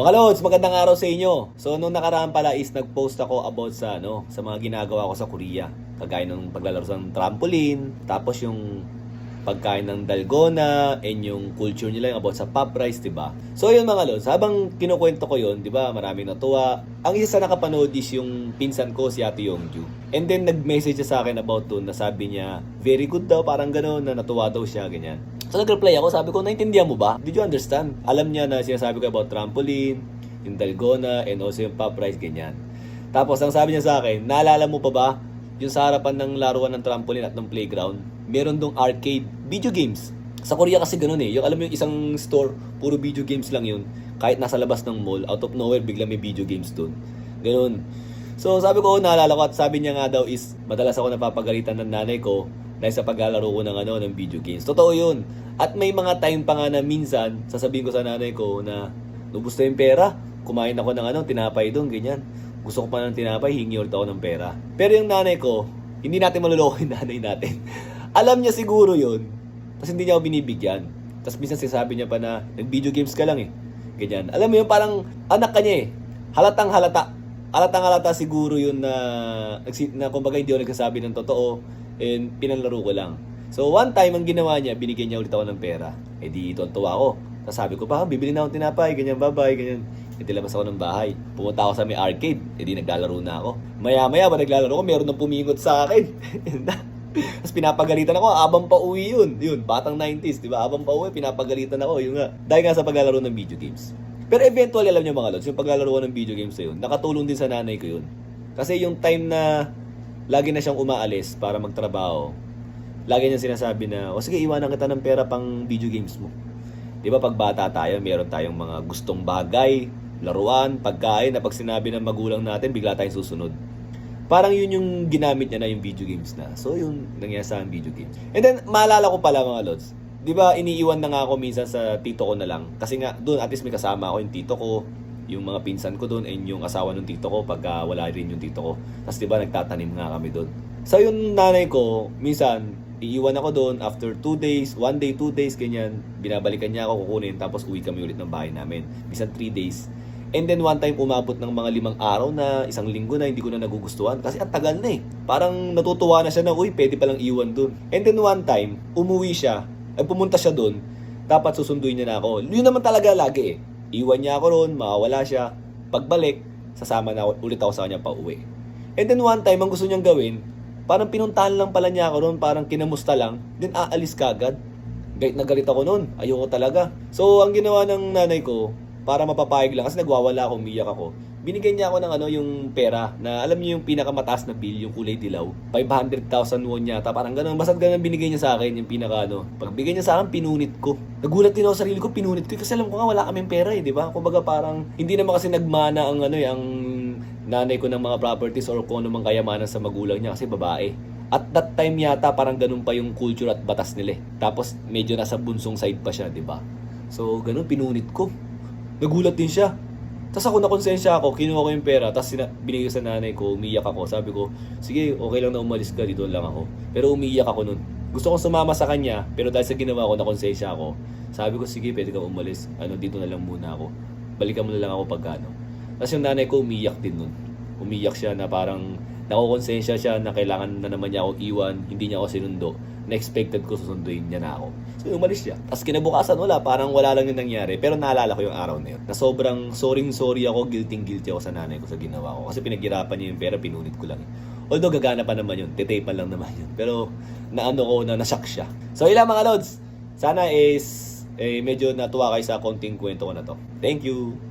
Mga Lods, magandang araw sa inyo. So, nung nakaraan pala is nag-post ako about sa, ano, sa mga ginagawa ko sa Korea. Kagaya ng paglalaro sa trampoline, tapos yung pagkain ng dalgona, and yung culture nila yung about sa pop rice, di ba? So, yun mga Lods, habang kinukwento ko yun, di ba, maraming natuwa. Ang isa sa nakapanood is yung pinsan ko, si Ate Yongju. And then, nag-message siya sa akin about dun na sabi niya, very good daw, parang gano'n, na natuwa daw siya, ganyan. So nag-reply ako, sabi ko, naintindihan mo ba? Did you understand? Alam niya na sinasabi ko about trampoline, yung dalgona, and also yung pop rice, ganyan. Tapos, ang sabi niya sa akin, naalala mo pa ba, yung sa harapan ng laruan ng trampoline at ng playground, meron dong arcade video games. Sa Korea kasi ganun eh. Yung alam mo yung isang store, puro video games lang yun. Kahit nasa labas ng mall, out of nowhere, bigla may video games doon. Ganun. So sabi ko, naalala ko at sabi niya nga daw is, madalas ako napapagalitan ng nanay ko dahil sa paglalaro ko ng ano ng video games. Totoo 'yun. At may mga time pa nga na minsan sasabihin ko sa nanay ko na nubos na yung pera. Kumain ako ng ano, tinapay doon, ganyan. Gusto ko pa ng tinapay, hingi ulit ako ng pera. Pero yung nanay ko, hindi natin maluloko nanay natin. Alam niya siguro 'yun. Tapos hindi niya ako binibigyan. Tapos minsan sinasabi niya pa na nag-video games ka lang eh. Ganyan. Alam mo yun, parang anak ka niya eh. Halatang halata. Halatang halata siguro yun na, na kumbaga hindi ako nagsasabi ng totoo and pinalaro ko lang. So one time ang ginawa niya, binigyan niya ulit ako ng pera. Eh di tuwa ako. Tapos sabi ko, pa, bibili na akong tinapay, ganyan, bye-bye, ganyan. E di labas ako ng bahay. Pumunta ako sa may arcade. E di naglalaro na ako. Maya-maya ba naglalaro ko, meron nang pumingot sa akin. Tapos pinapagalitan ako, abang pa uwi yun. Yun, batang 90s, di ba? Abang pa uwi, pinapagalitan ako. Yun nga. Dahil nga sa paglalaro ng video games. Pero eventually, alam niyo mga lods, yung paglalaro ng video games na yun, nakatulong din sa nanay ko yun. Kasi yung time na lagi na siyang umaalis para magtrabaho, lagi niya sinasabi na, o sige, iwanan kita ng pera pang video games mo. Di ba pag bata tayo, meron tayong mga gustong bagay, laruan, pagkain, na pag sinabi ng magulang natin, bigla tayong susunod. Parang yun yung ginamit niya na yung video games na. So yun, nangyari sa akin video games. And then, maalala ko pala mga lods, di ba iniiwan na nga ako minsan sa tito ko na lang. Kasi nga, doon at least may kasama ako yung tito ko, yung mga pinsan ko doon, and yung asawa ng tito ko pagka wala rin yung tito ko. Tapos di ba nagtatanim nga kami doon. So yung nanay ko, minsan, iiwan ako doon after 2 days, 1 day, 2 days, ganyan. Binabalikan niya ako kukunin, tapos uwi kami ulit ng bahay namin. Minsan 3 days. And then one time umabot ng mga limang araw na isang linggo na hindi ko na nagugustuhan kasi ang tagal na eh. Parang natutuwa na siya na, uy, pwede palang iwan doon. And then one time, umuwi siya, ay pumunta siya doon, dapat susunduin niya na ako. Yun naman talaga lagi eh. Iwan niya ako roon, mawawala siya. Pagbalik, sasama na ulit ako sa kanya pa uwi. And then one time, ang gusto niyang gawin, parang pinuntahan lang pala niya ako roon, parang kinamusta lang, then aalis kagad. Galit na galit ako noon. Ayoko talaga. So, ang ginawa ng nanay ko, para mapapayag lang, kasi nagwawala ako, umiyak ako, binigyan niya ako ng ano, yung pera, na alam niyo yung pinakamataas na bill, yung kulay dilaw. 500,000 won yata, parang ganun. Basta ganun binigay niya sa akin, yung pinaka ano. Pag bigay niya sa akin, pinunit ko. Nagulat din ako sa sarili ko, pinunit ko. Kasi alam ko nga, wala kaming pera eh, di ba? Kumbaga parang, hindi naman kasi nagmana ang ano eh, ang nanay ko ng mga properties or kung ano mang kayamanan sa magulang niya kasi babae. At that time yata parang ganun pa yung culture at batas nila eh. Tapos medyo nasa bunsong side pa siya, di ba? So ganun pinunit ko. Nagulat din siya. Tapos ako nakonsensya ako, kinuha ko yung pera, tapos sina- binigay sa nanay ko, umiyak ako. Sabi ko, sige, okay lang na umalis ka, dito lang ako. Pero umiyak ako nun. Gusto kong sumama sa kanya, pero dahil sa ginawa ko, nakonsensya ako. Sabi ko, sige, pwede kang umalis. Ano, dito na lang muna ako. Balikan mo na lang ako pag ano. Tapos yung nanay ko umiyak din nun. Umiyak siya na parang nakukonsensya siya na kailangan na naman niya ako iwan, hindi niya ako sinundo. Na-expected ko susunduin niya na ako. So umalis siya. Tapos kinabukasan wala, parang wala lang yung nangyari. Pero naalala ko yung araw na yun. Na sobrang sorry sorry ako, guilty guilty ako sa nanay ko sa ginawa ko. Kasi pinaghirapan niya yung pera, pinunit ko lang. Although gagana pa naman yun, titaypan lang naman yun. Pero naano ko na nashock siya. So ilang mga lods, sana is eh, medyo natuwa kayo sa konting kwento ko na to. Thank you!